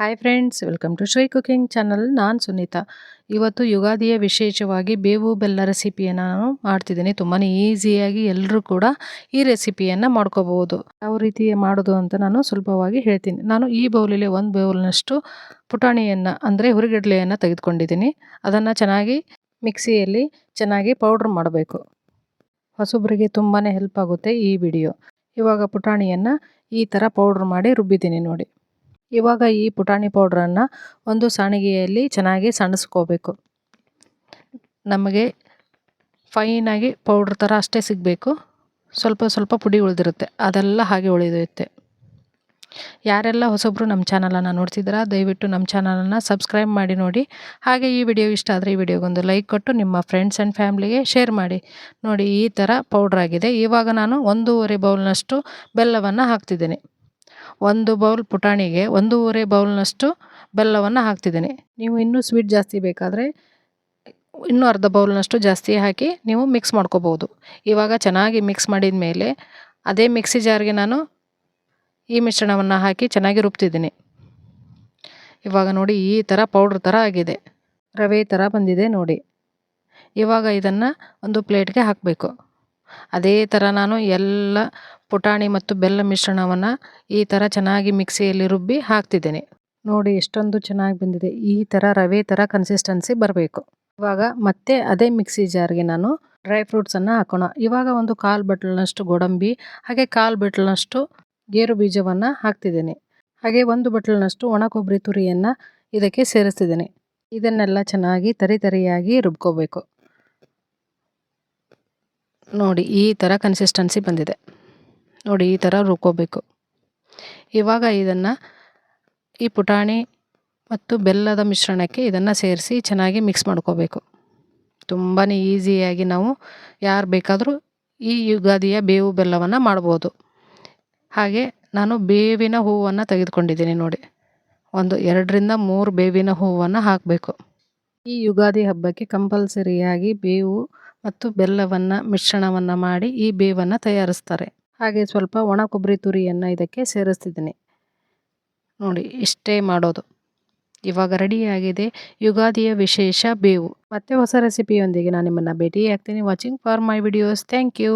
Hi friends welcome to Shri cooking channel ನಾನು ಸುನೀತಾ. ಇವತ್ತು ಯುಗಾದಿಯ ವಿಶೇಷವಾಗಿ ಬೇವು ಬೆಲ್ಲ ರೆಸಿಪಿಯನ್ನು ನಾನು ಮಾಡ್ತಿದ್ದೀನಿ. ತುಂಬಾ ಈಸಿಯಾಗಿ ಎಲ್ಲರೂ ಕೂಡ ಈ ರೆಸಿಪಿಯನ್ನು ಮಾಡ್ಕೋಬೋದು ಯಾವ ರೀತಿ ಮಾಡೋದು ಅಂತ ನಾನು ಸುಲಭವಾಗಿ ಹೇಳ್ತೀನಿ. ನಾನು ಈ ಬೌಲಲ್ಲಿ ಒಂದು ಬೌಲ್ನಷ್ಟು ಪುಟಾಣಿಯನ್ನು, ಅಂದರೆ ಹುರಿಗಡ್ಲೆಯನ್ನು ತೆಗೆದುಕೊಂಡಿದ್ದೀನಿ. ಅದನ್ನು ಚೆನ್ನಾಗಿ ಮಿಕ್ಸಿಯಲ್ಲಿ ಚೆನ್ನಾಗಿ ಪೌಡ್ರ್ ಮಾಡಬೇಕು. ಹೊಸೊಬ್ಬರಿಗೆ ತುಂಬಾ ಹೆಲ್ಪ್ ಆಗುತ್ತೆ ಈ ವಿಡಿಯೋ ಇವಾಗ ಪುಟಾಣಿಯನ್ನು ಈ ಥರ ಪೌಡ್ರ್ ಮಾಡಿ ರುಬ್ಬಿದ್ದೀನಿ ನೋಡಿ. ಇವಾಗ ಈ ಪುಟಾಣಿ ಪೌಡ್ರನ್ನು ಒಂದು ಸಾಣಿಗೆಯಲ್ಲಿ ಚೆನ್ನಾಗಿ ಸಣಸ್ಕೋಬೇಕು. ನಮಗೆ ಫೈನಾಗಿ ಪೌಡ್ರ್ ಥರ ಅಷ್ಟೇ ಸಿಗಬೇಕು. ಸ್ವಲ್ಪ ಸ್ವಲ್ಪ ಪುಡಿ ಉಳಿದಿರುತ್ತೆ. ಅದೆಲ್ಲ ಹಾಗೆ ಉಳಿದಿರುತ್ತೆ ಯಾರೆಲ್ಲ ಹೊಸೊಬ್ಬರು ನಮ್ಮ ಚಾನಲನ್ನು ನೋಡ್ತಿದ್ದೀರಾ, ದಯವಿಟ್ಟು ನಮ್ಮ ಚಾನಲನ್ನು ಸಬ್ಸ್ಕ್ರೈಬ್ ಮಾಡಿ ನೋಡಿ. ಹಾಗೆ ಈ ವಿಡಿಯೋ ಇಷ್ಟ ಆದರೆ ಈ ವಿಡಿಯೋಗೊಂದು ಲೈಕ್ ಕೊಟ್ಟು ನಿಮ್ಮ ಫ್ರೆಂಡ್ಸ್ ಆ್ಯಂಡ್ ಫ್ಯಾಮ್ಲಿಗೆ ಶೇರ್ ಮಾಡಿ. ನೋಡಿ ಈ ಥರ ಪೌಡ್ರ್ ಆಗಿದೆ. ಇವಾಗ ನಾನು ಒಂದೂವರೆ ಬೌಲ್ನಷ್ಟು ಬೆಲ್ಲವನ್ನು ಹಾಕ್ತಿದ್ದೀನಿ. ಒಂದು ಬೌಲ್ ಪುಟಾಣಿಗೆ ಒಂದೂವರೆ ಬೌಲ್ನಷ್ಟು ಬೆಲ್ಲವನ್ನು ಹಾಕ್ತಿದ್ದೀನಿ. ನೀವು ಇನ್ನೂ ಸ್ವೀಟ್ ಜಾಸ್ತಿ ಬೇಕಾದರೆ ಇನ್ನೂ ಅರ್ಧ ಬೌಲ್ನಷ್ಟು ಜಾಸ್ತಿ ಹಾಕಿ ನೀವು ಮಿಕ್ಸ್ ಮಾಡ್ಕೋಬೋದು. ಇವಾಗ ಚೆನ್ನಾಗಿ ಮಿಕ್ಸ್ ಮಾಡಿದ ಮೇಲೆ ಅದೇ ಮಿಕ್ಸಿ ಜಾರ್ಗೆ ನಾನು ಈ ಮಿಶ್ರಣವನ್ನು ಹಾಕಿ ಚೆನ್ನಾಗಿ ರುಬ್ತಿದ್ದೀನಿ. ಇವಾಗ ನೋಡಿ ಈ ಥರ ಪೌಡ್ರ್ ಥರ ಆಗಿದೆ. ರವೆ ಥರ ಬಂದಿದೆ ನೋಡಿ. ಇವಾಗ ಇದನ್ನು ಒಂದು ಪ್ಲೇಟ್ಗೆ ಹಾಕಬೇಕು. ಅದೇ ಥರ ನಾನು ಎಲ್ಲ ಪುಟಾಣಿ ಮತ್ತು ಬೆಲ್ಲ ಮಿಶ್ರಣವನ್ನು ಈ ಥರ ಚೆನ್ನಾಗಿ ಮಿಕ್ಸಿಯಲ್ಲಿ ರುಬ್ಬಿ ಹಾಕ್ತಿದ್ದೇನೆ. ನೋಡಿ ಎಷ್ಟೊಂದು ಚೆನ್ನಾಗಿ ಬಂದಿದೆ. ಈ ಥರ ರವೆ ಥರ ಕನ್ಸಿಸ್ಟೆನ್ಸಿ ಬರಬೇಕು. ಇವಾಗ ಮತ್ತೆ ಅದೇ ಮಿಕ್ಸಿ ಜಾರ್ಗೆ ನಾನು ಡ್ರೈ ಫ್ರೂಟ್ಸನ್ನು ಹಾಕೋಣ. ಇವಾಗ ಒಂದು ಕಾಲು ಬಟ್ಲನಷ್ಟು ಗೋಡಂಬಿ, ಹಾಗೆ ಕಾಲು ಬಟ್ಲನಷ್ಟು ಗೇರು ಬೀಜವನ್ನು ಹಾಕ್ತಿದ್ದೇನೆ. ಹಾಗೆ ಒಂದು ಬಟ್ಲನಷ್ಟು ಒಣ ಕೊಬ್ಬರಿ ತುರಿಯನ್ನು ಇದಕ್ಕೆ ಸೇರಿಸ್ತಿದ್ದೇನೆ. ಇದನ್ನೆಲ್ಲ ಚೆನ್ನಾಗಿ ತರಿ ತರಿಯಾಗಿ ರುಬ್ಕೋಬೇಕು. ನೋಡಿ ಈ ಥರ ಕನ್ಸಿಸ್ಟೆನ್ಸಿ ಬಂದಿದೆ. ನೋಡಿ ಈ ಥರ ರುಬ್ಕೋಬೇಕು. ಇವಾಗ ಇದನ್ನು ಈ ಪುಟಾಣಿ ಮತ್ತು ಬೆಲ್ಲದ ಮಿಶ್ರಣಕ್ಕೆ ಇದನ್ನು ಸೇರಿಸಿ ಚೆನ್ನಾಗಿ ಮಿಕ್ಸ್ ಮಾಡ್ಕೋಬೇಕು. ತುಂಬಾ ಈಸಿಯಾಗಿ ನಾವು ಯಾರು ಬೇಕಾದರೂ ಈ ಯುಗಾದಿಯ ಬೇವು ಬೆಲ್ಲವನ್ನು ಮಾಡ್ಬೋದು. ಹಾಗೆ ನಾನು ಬೇವಿನ ಹೂವನ್ನು ತೆಗೆದುಕೊಂಡಿದ್ದೀನಿ ನೋಡಿ. ಒಂದು ಎರಡರಿಂದ ಮೂರು ಬೇವಿನ ಹೂವನ್ನು ಹಾಕಬೇಕು. ಈ ಯುಗಾದಿ ಹಬ್ಬಕ್ಕೆ ಕಂಪಲ್ಸರಿಯಾಗಿ ಬೇವು ಮತ್ತು ಬೆಲ್ಲವನ್ನು ಮಿಶ್ರಣವನ್ನು ಮಾಡಿ ಈ ಬೇವನ್ನು ತಯಾರಿಸ್ತಾರೆ. ಹಾಗೆ ಸ್ವಲ್ಪ ಒಣ ಕೊಬ್ಬರಿ ತುರಿಯನ್ನು ಇದಕ್ಕೆ ಸೇರಿಸ್ತಿದ್ದೀನಿ. ನೋಡಿ, ಇಷ್ಟೇ ಮಾಡೋದು. ಇವಾಗ ರೆಡಿಯಾಗಿದೆ ಯುಗಾದಿಯ ವಿಶೇಷ ಬೇವು. ಮತ್ತೆ ಹೊಸ ರೆಸಿಪಿಯೊಂದಿಗೆ ನಾನು ನಿಮ್ಮನ್ನು ಭೇಟಿ ಆಗ್ತೀನಿ watching for my videos thank you